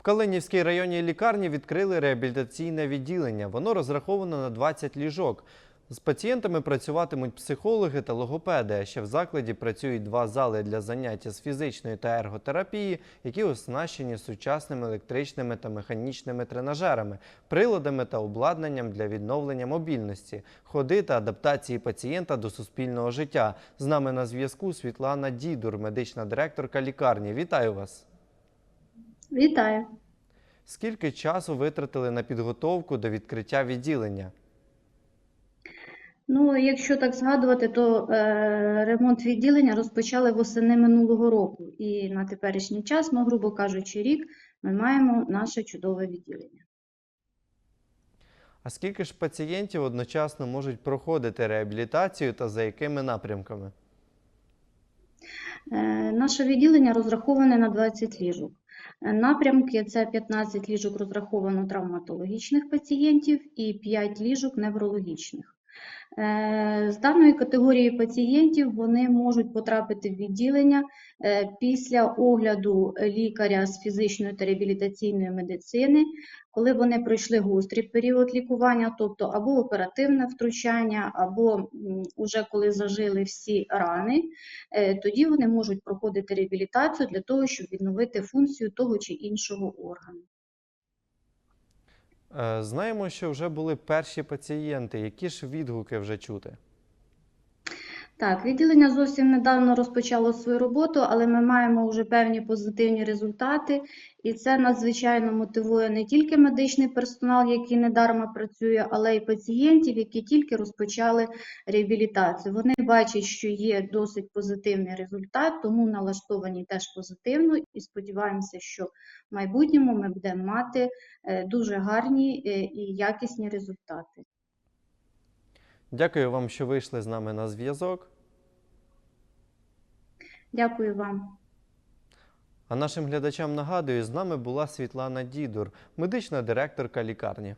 В Калинівській районній лікарні відкрили реабілітаційне відділення. Воно розраховано на 20 ліжок. З пацієнтами працюватимуть психологи та логопеди. Ще в закладі працюють два зали для заняття з фізичної та ерготерапії, які оснащені сучасними електричними та механічними тренажерами, приладами та обладнанням для відновлення мобільності, ходи та адаптації пацієнта до суспільного життя. З нами на зв'язку Світлана Дідур, медична директорка лікарні. Вітаю вас! Вітаю. Скільки часу витратили на підготовку до відкриття відділення? Ну, якщо так згадувати, то е, ремонт відділення розпочали восени минулого року. І на теперішній час, ну, грубо кажучи, рік, ми маємо наше чудове відділення. А скільки ж пацієнтів одночасно можуть проходити реабілітацію та за якими напрямками? Е, наше відділення розраховане на 20 ліжок. Напрямки це 15 ліжок розраховано травматологічних пацієнтів і 5 ліжок неврологічних. Е, З даної категорії пацієнтів вони можуть потрапити в відділення е, після огляду лікаря з фізичної та реабілітаційної медицини, коли вони пройшли гострий період лікування, тобто або оперативне втручання, або м, уже коли зажили всі рани, е, тоді вони можуть проходити реабілітацію для того, щоб відновити функцію того чи іншого органу. Е, Знаємо, що вже були перші пацієнти. Які ж відгуки вже чути? Так, відділення зовсім недавно розпочало свою роботу, але ми маємо вже певні позитивні результати, і це надзвичайно мотивує не тільки медичний персонал, який недарма працює, але й пацієнтів, які тільки розпочали реабілітацію. Вони бачать, що є досить позитивний результат, тому налаштовані теж позитивно і сподіваємося, що в майбутньому ми будемо мати е, дуже гарні е, і якісні результати. Дякую вам, що вийшли з нами на зв'язок. Дякую вам. А нашим глядачам нагадую, з нами була Світлана Дідур, медична директорка лікарні.